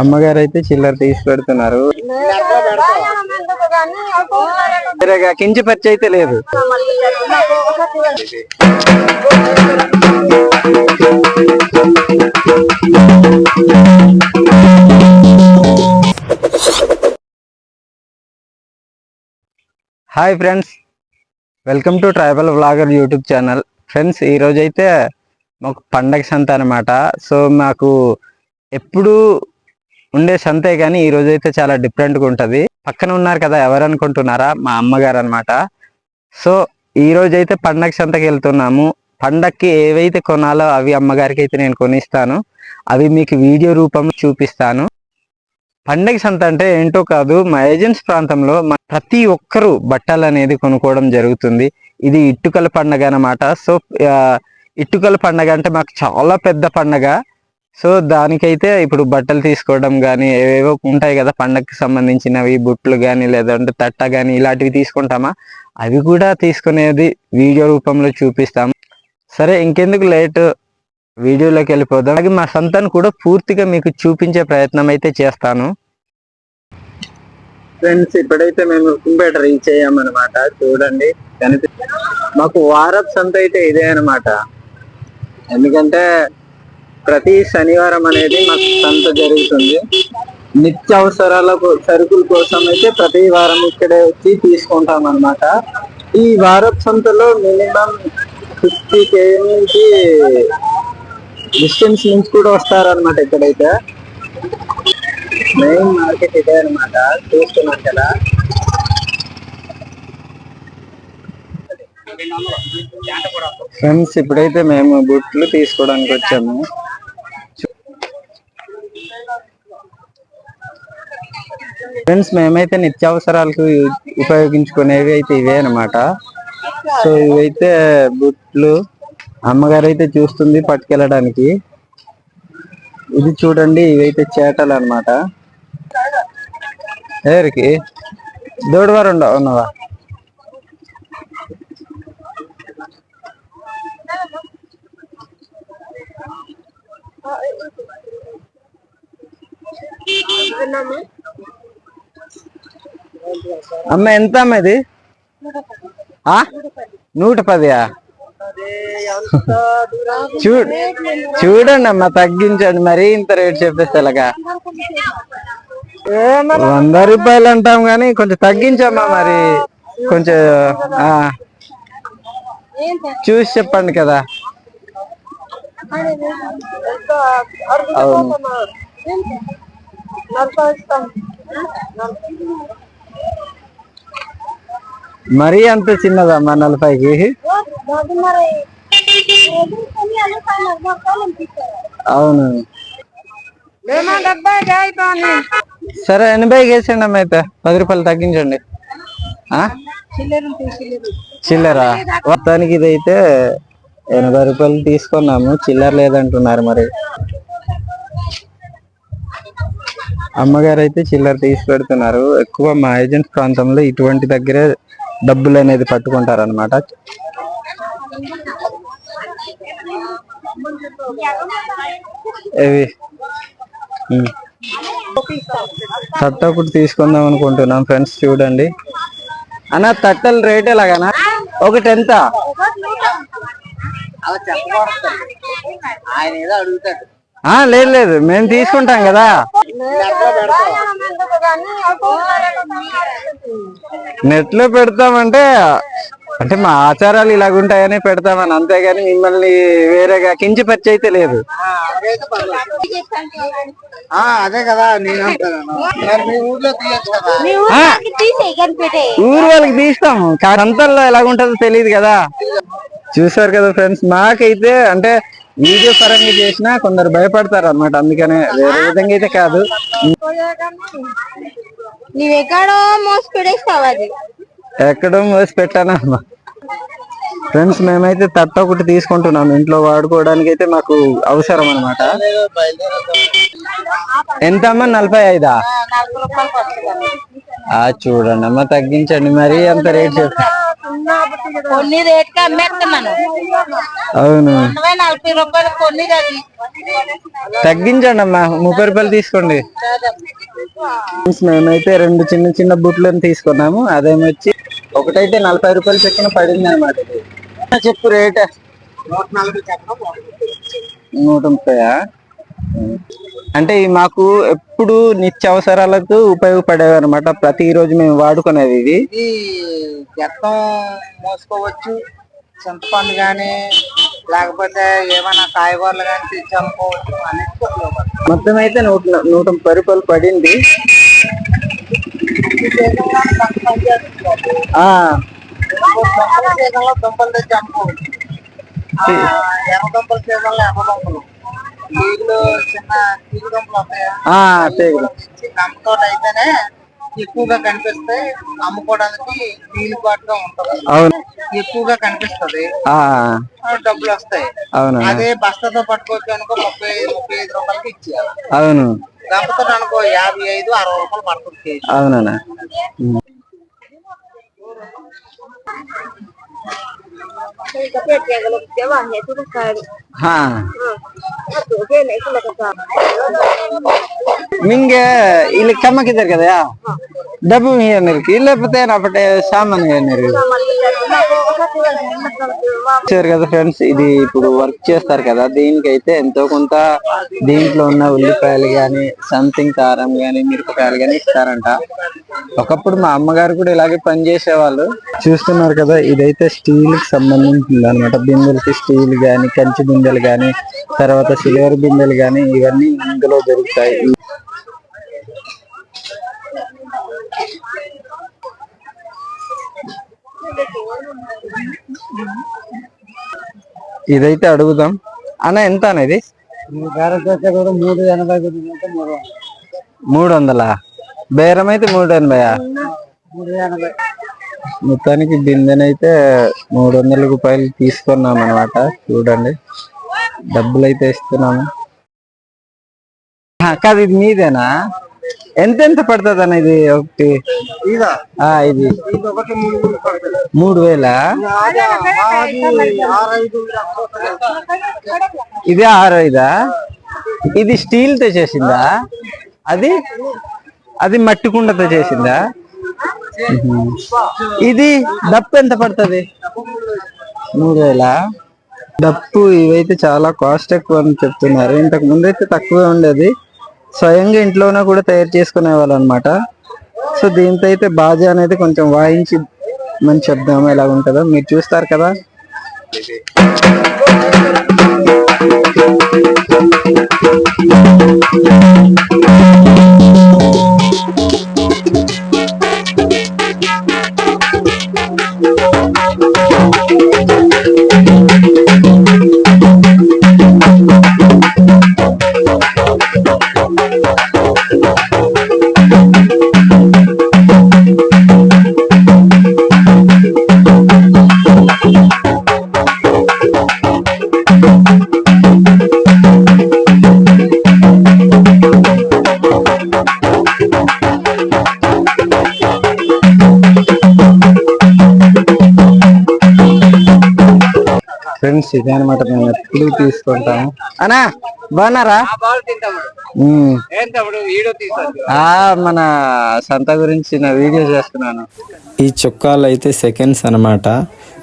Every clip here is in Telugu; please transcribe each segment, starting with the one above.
అమ్మగారు అయితే చిల్లర తీసి పెడుతున్నారు వేరేగా కించపరిచి అయితే లేదు. Hi friends. Welcome to tribal vlogger YouTube channel. Friends ఈరోజు అయితే మాకు పండగ సంత అనమాట సో మాకు ఎప్పుడు ఉండే సంతే కానీ ఈ అయితే చాలా డిఫరెంట్గా ఉంటుంది. పక్కన ఉన్నారు కదా ఎవరు అనుకుంటున్నారా? మా అమ్మగారు అనమాట సో ఈ అయితే పండగ సంతకి వెళ్తున్నాము. పండక్కి ఏవైతే కొనాలో అవి అమ్మగారికి అయితే నేను కొనిస్తాను. అవి మీకు వీడియో రూపంలో చూపిస్తాను. పండగ సంత అంటే ఏంటో కాదు మా ఏజెన్స్ ప్రాంతంలో ప్రతి ఒక్కరూ బట్టలు అనేది కొనుక్కోవడం జరుగుతుంది. ఇది ఇట్టుకల పండగ అన్నమాట. సో ఇటుకల ఇట్టుకల పండగ అంటే మాకు చాలా పెద్ద పండగ. సో దానికైతే ఇప్పుడు బట్టలు తీసుకోవడం కానీ ఏవేవో ఉంటాయి కదా పండగకి సంబంధించినవి బుట్లు కానీ లేదంటే తట్ట కానీ ఇలాంటివి తీసుకుంటామా? అవి కూడా తీసుకునేది వీడియో రూపంలో చూపిస్తాం. సరే ఇంకెందుకు లేట్? వీడియోలోకి వెళ్ళిపోదాం. అలాగే మా సంతాన్ని కూడా పూర్తిగా మీకు చూపించే ప్రయత్నం అయితే చేస్తాను. ఫ్రెండ్స్ ఇప్పుడైతే మేము కుంపేట రీచ్ అయ్యామన్నమాట చూడండి కనిపి మాకు వారపు సంత అయితే ఇదే అన్నమాట. ఎందుకంటే ప్రతి శనివారం అనేది మాకు సంత జరుగుతుంది. నిత్యావసరాల సరుకుల కోసం అయితే ప్రతి వారం ఇక్కడే వచ్చి తీసుకుంటాం అన్నమాట ఈ వారప్ సంతలో మినిమం ఫిఫ్టీ కే నుంచి డిస్టెన్స్ నుంచి కూడా వస్తారన్నమాట ఇక్కడైతే. మెయిన్ మార్కెట్ ఇదే అన్నమాట. చూస్తున్నాం కదా. ఫ్రెండ్స్ ఇప్పుడైతే మేము బుట్లు తీసుకోవడానికి వచ్చాము. ఫ్రెండ్స్ మేమైతే నిత్యావసరాలకు ఉపయోగించుకునేవి అయితే ఇవే అన్నమాట. సో ఇవైతే బుట్లు అమ్మగారు అయితే చూస్తుంది పట్టుకెళ్ళడానికి. ఇది చూడండి ఇవైతే చేటలు అన్నమాట. ఎవరికి? దోడివారు ఉండ ఉన్నవా? అమ్మ ఎంత అమ్మ ఇది? ఆ? నూట పదియా? చూడు చూడండి అమ్మ తగ్గించండి మరీ ఇంత రేట్ చెప్పేస్తే ఎలాగా? వంద రూపాయలు అంటాం కానీ కొంచెం తగ్గించమ్మా మరి. కొంచెం చూసి చెప్పండి కదా. అవును మరీ అంత చిన్నదమ్మా నలభైకి? అవును. సరే ఎనభైకి వేసండి అమ్మ అయితే. పది రూపాయలు తగ్గించండి. చిల్లరా? మొత్తానికి ఇదైతే ఎనభై రూపాయలు తీసుకున్నాము. చిల్లర లేదంటున్నారు మరి. అమ్మగారు అయితే చిల్లర తీసి పెడుతున్నారు. ఎక్కువ మా ఏజెంట్ ప్రాంతంలో ఇటువంటి దగ్గరే డబ్బులు అనేది పట్టుకుంటారు అనమాట ఇవి తట్ట ఒకటి తీసుకుందాం అనుకుంటున్నాం ఫ్రెండ్స్ చూడండి. అన్న తట్టల రేట్ ఎలాగనా ఒకటి ఎంత? లేదు లేదు. మేము తీసుకుంటాం కదా. నెట్లో పెడతామంటే అంటే మా ఆచారాలు ఇలాగుంటాయని పెడతామని అంతేగాని మిమ్మల్ని వేరేగా కించపరిచి అయితే లేదు. ఆ, అదే కదా నేను ఊరు వాళ్ళకి తీస్తాము అంతల్లో ఎలాగుంటుందో తెలియదు కదా. చూసారు కదా ఫ్రెండ్స్ మాకైతే అంటే వీడియో పరంగా చేసినా కొందరు భయపడతారు అన్నమాట అందుకనే వేరే విధంగా అయితే కాదు. నీవెక్కడో మోసి అది. ఎక్కడో మోసి పెట్టాను అమ్మా ఫ్రెండ్స్ మేమైతే తట్ట ఒకటి తీసుకుంటున్నాం. ఇంట్లో వాడుకోవడానికి అయితే మాకు అవసరం అనమాట ఎంత అమ్మా నలభై ఐదా చూడండి అమ్మ తగ్గించండి. మరి అంత రేట్ కొన్ని అమ్మేస్తున్నాను అవును. ఇరవై నలభై రూపాయలు కొన్ని అది. తగ్గించండి అమ్మా. ముప్పై రూపాయలు తీసుకోండి. మేమైతే రెండు చిన్న చిన్న బుట్లను తీసుకున్నాము. అదేమొచ్చి ఒకటైతే నలభై రూపాయలు చొప్పున పడింది అనమాట చెప్పు రేట్? నూట ముప్పయా అంటే మాకు ఎప్పుడు నిత్యావసరాలకు ఉపయోగపడేవి అనమాట ప్రతి రోజు మేము వాడుకునేది ఇది. గెత్తం మోసుకోవచ్చు. చింతపండు కానీ లేకపోతే ఏమైనా కాయగూరలు కానీ ఉపయోగపడుతుంది మొత్తం అయితే నూట నూట ముప్పై రూపాయలు పడింది. సీజన్లో దుంపల తెచ్చి అమ్ముకోవచ్చు ఆ, ఎర్ర దుంపల సీజన్లో ఎర్ర దుంపలు తీగులు చిన్న తీగు దుంపలు వస్తాయా అయితేనే ఎక్కువగా కనిపిస్తాయి అమ్ముకోవడానికి వీలుబాటుగా ఉంటది అవును? ఎక్కువగా కనిపిస్తది డబ్బులు వస్తాయి అదే బస్తాతో పట్టుకోవచ్చు అనుకో ముప్పై ముప్పై ఐదు రూపాయలకి ఇచ్చేయాలి. అవును. గంపతో అనుకో యాభై ఐదు అరవై రూపాయలు పడుతుంది కేజీ అవునన్నా ಹಾ ನಿಂಗೆ ಇಲ್ಲಿ ಕಮ್ಮಕ್ಕಿದ್ದಾರೆ కదా డబ్బు ఏనరికి లేకపోతే నాపటే సామాన్ ఏనరికి చూసారు కదా ఫ్రెండ్స్ ఇది ఇప్పుడు వర్క్ చేస్తారు కదా. దీనికైతే ఎంతో కొంత దీంట్లో ఉన్న ఉల్లిపాయలు కానీ సంథింగ్ కారం కానీ మిరపకాయలు కానీ ఇస్తారంట. ఒకప్పుడు మా అమ్మగారు కూడా ఇలాగే పని చేసేవాళ్ళు. చూస్తున్నారు కదా ఇదైతే స్టీల్కి సంబంధించింది అనమాట బిందెలకి స్టీల్ కానీ కంచి బిందెలు కానీ తర్వాత సిల్వర్ బిందెలు కానీ ఇవన్నీ ఇందులో దొరుకుతాయి. ఇదైతే అడుగుదాం. అన్న ఎంత అనేది మూడు ఎనభై మూడు వందలా. బేరం అయితే మూడు ఎనభై. మొత్తానికి బిందెనైతే మూడు వందల రూపాయలు తీసుకున్నాం అనమాట చూడండి. డబ్బులు అయితే ఇస్తున్నాము. కాదు ఇది మీదేనా? ఎంత ఎంత పడుతుంది అన్న ఇది? ఒకటి ఇదా. మూడు వేల ఇది ఆరు ఐదా ఇది స్టీల్తో చేసిందా? అది? అది మట్టి కుండతో చేసిందా. ఇది డప్పు ఎంత పడుతుంది? మూడు వేల? డప్పు ఇవైతే చాలా కాస్ట్ ఎక్కువ అని చెప్తున్నారు. ఇంతకు ముందు అయితే తక్కువే ఉండేది. స్వయంగా ఇంట్లోనే కూడా తయారు చేసుకునే వాళ్ళు అనమాట సో దీంతో అయితే బాజా అనేది కొంచెం వాయించి మంచి చెప్దాము ఎలా ఉంటుందో. మీరు చూస్తారు కదా. ఫ్రెండ్స్ ఇదే అనమాట మేము ఎప్పుడు తీసుకుంటాము. అనా బాగున్నారా? ఉమ్. ఆ మన సంత గురించి నా వీడియో చేస్తున్నాను. ఈ చొక్కాలు అయితే సెకండ్స్ అన్నమాట.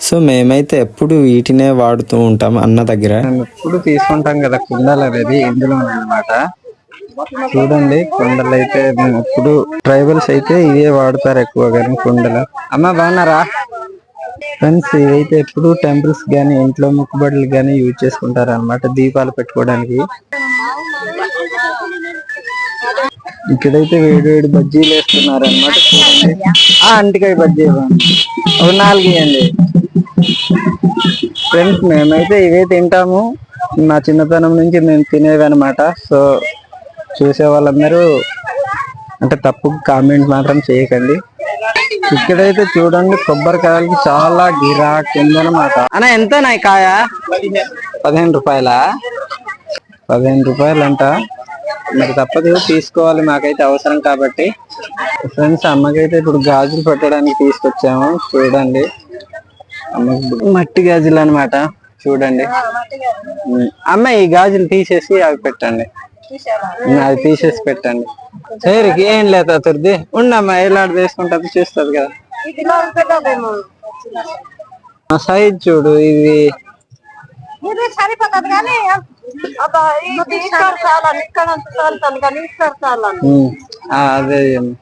సో మేమైతే ఎప్పుడు వీటినే వాడుతూ ఉంటాం అన్న దగ్గర. మేము ఎప్పుడు తీసుకుంటాం కదా కుండలు అనేది ఇందులో అన్నమాట. చూడండి కుండలు అయితే మేము ఎప్పుడు ట్రైబల్స్ అయితే ఇవే వాడతారు ఎక్కువగా కుండలు. అమ్మ బాగున్నారా? ఫ్రెండ్స్ ఇవైతే ఎప్పుడు టెంపుల్స్ గానీ ఇంట్లో మొక్కుబడులు గానీ యూజ్ చేసుకుంటారు అనమాట దీపాలు పెట్టుకోవడానికి. ఇక్కడైతే వేడి వేడి బజ్జీలు వేస్తున్నారు అనమాట ఆ అంటికాయ బజ్జీ ఒక నాలుగు ఇవ్వండి. ఫ్రెండ్స్ మేమైతే ఇవే తింటాము. మా చిన్నతనం నుంచి మేము తినేవి అనమాట సో చూసే వాళ్ళందరూ అంటే తప్పు కామెంట్ మాత్రం చేయకండి. ఇక్కడైతే చూడండి కొబ్బరికాయలకి చాలా గిరాకీ ఉందన్నమాట. అన్న ఎంత నాయి కాయ? పదిహేను రూపాయల? పదిహేను రూపాయలు అంట మరి తప్పదు తీసుకోవాలి మాకైతే అవసరం కాబట్టి. ఫ్రెండ్స్ అమ్మకైతే ఇప్పుడు గాజులు పెట్టడానికి తీసుకొచ్చాము. చూడండి. అమ్మకి మట్టి గాజులు అన్నమాట. చూడండి. అమ్మ ఈ గాజులు తీసేసి అవి పెట్టండి. అది తీసేసి పెట్టండి. సరే ఏం లేదు అతడిది ఉండమ్మా ఎలాంటి వేసుకుంటే చూస్తుంది కదా. ఆ సైజ్ చూడు ఇది. సరిపోతుంది కానీ అదే కూడా.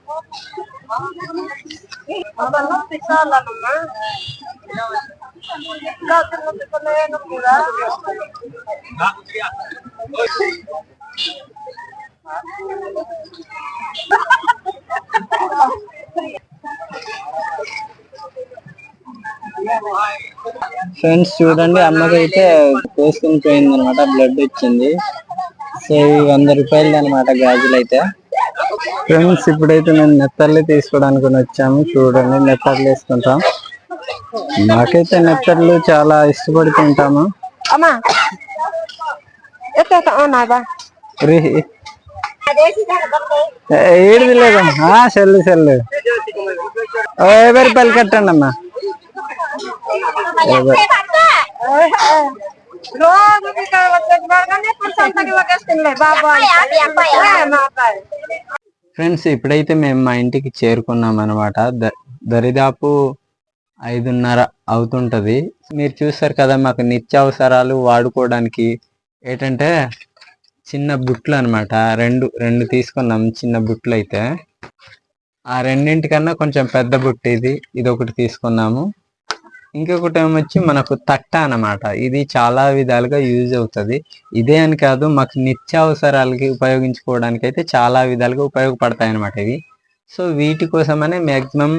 ఫ్రెండ్స్ చూడండి అమ్మకైతే కోసుకుని పోయింది అనమాట బ్లడ్ వచ్చింది. సో ఇవి వంద రూపాయలు అనమాట గాజులు అయితే ఫ్రెండ్స్ ఇప్పుడైతే మేము నెత్తర్లు తీసుకోవడానికి వచ్చాము. చూడండి నెత్తర్లు వేసుకుంటాం. మాకైతే నెత్తర్లు చాలా ఇష్టపడి తింటాము అమ్మా ఎత్త నాదా రి- ఏ- ఏడిది లేదమ్మా సెల్లు. సెల్లు యాభై రూపాయలు కట్టండి అమ్మా. ఫ్రెండ్స్ ఇప్పుడైతే మేము మా ఇంటికి చేరుకున్నాం అనమాట దరిదాపు ఐదున్నర అవుతుంటది. మీరు చూస్తారు కదా మాకు నిత్యావసరాలు వాడుకోవడానికి ఏంటంటే చిన్న బుట్లు అన్నమాట. రెండు రెండు తీసుకున్నాం చిన్న బుట్లు అయితే. ఆ రెండింటికన్నా కొంచెం పెద్ద బుట్ట ఇది ఇది ఒకటి తీసుకున్నాము. ఇంకొకటి ఏమొచ్చి మనకు తట్ట అన్నమాట. ఇది చాలా విధాలుగా యూజ్ అవుతుంది. ఇదే అని కాదు మాకు నిత్యావసరాలకి ఉపయోగించుకోవడానికి అయితే చాలా విధాలుగా ఉపయోగపడతాయి అన్నమాట ఇవి. సో వీటి కోసమనే మ్యాక్సిమం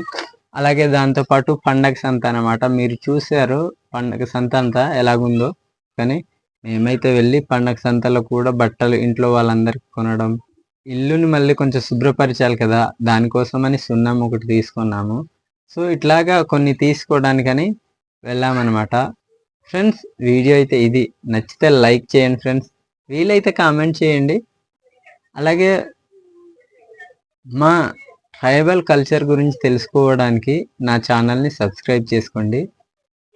అలాగే దాంతోపాటు పండగ సంత అన్నమాట. మీరు చూసారు పండగ సంత అంతా ఎలాగుందో. కానీ మేమైతే వెళ్ళి పండగ సంతలో కూడా బట్టలు ఇంట్లో వాళ్ళందరికీ కొనడం ఇల్లుని మళ్ళీ కొంచెం శుభ్రపరచాలి కదా దానికోసమని సున్నం ఒకటి తీసుకున్నాము. సో ఇట్లాగా కొన్ని తీసుకోవడానికని వెళ్ళామన్నమాట. ఫ్రెండ్స్ వీడియో అయితే ఇది. నచ్చితే లైక్ చేయండి ఫ్రెండ్స్. వీలైతే కామెంట్ చేయండి. అలాగే మా ట్రైబల్ కల్చర్ గురించి తెలుసుకోవడానికి నా ఛానల్ని సబ్స్క్రైబ్ చేసుకోండి.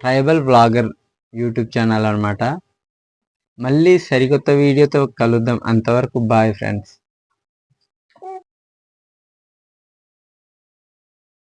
ట్రైబల్ బ్లాగర్ యూట్యూబ్ ఛానల్ అనమాట మళ్ళీ సరికొత్త వీడియోతో కలుద్దాం. అంతవరకు బాయ్ ఫ్రెండ్స్.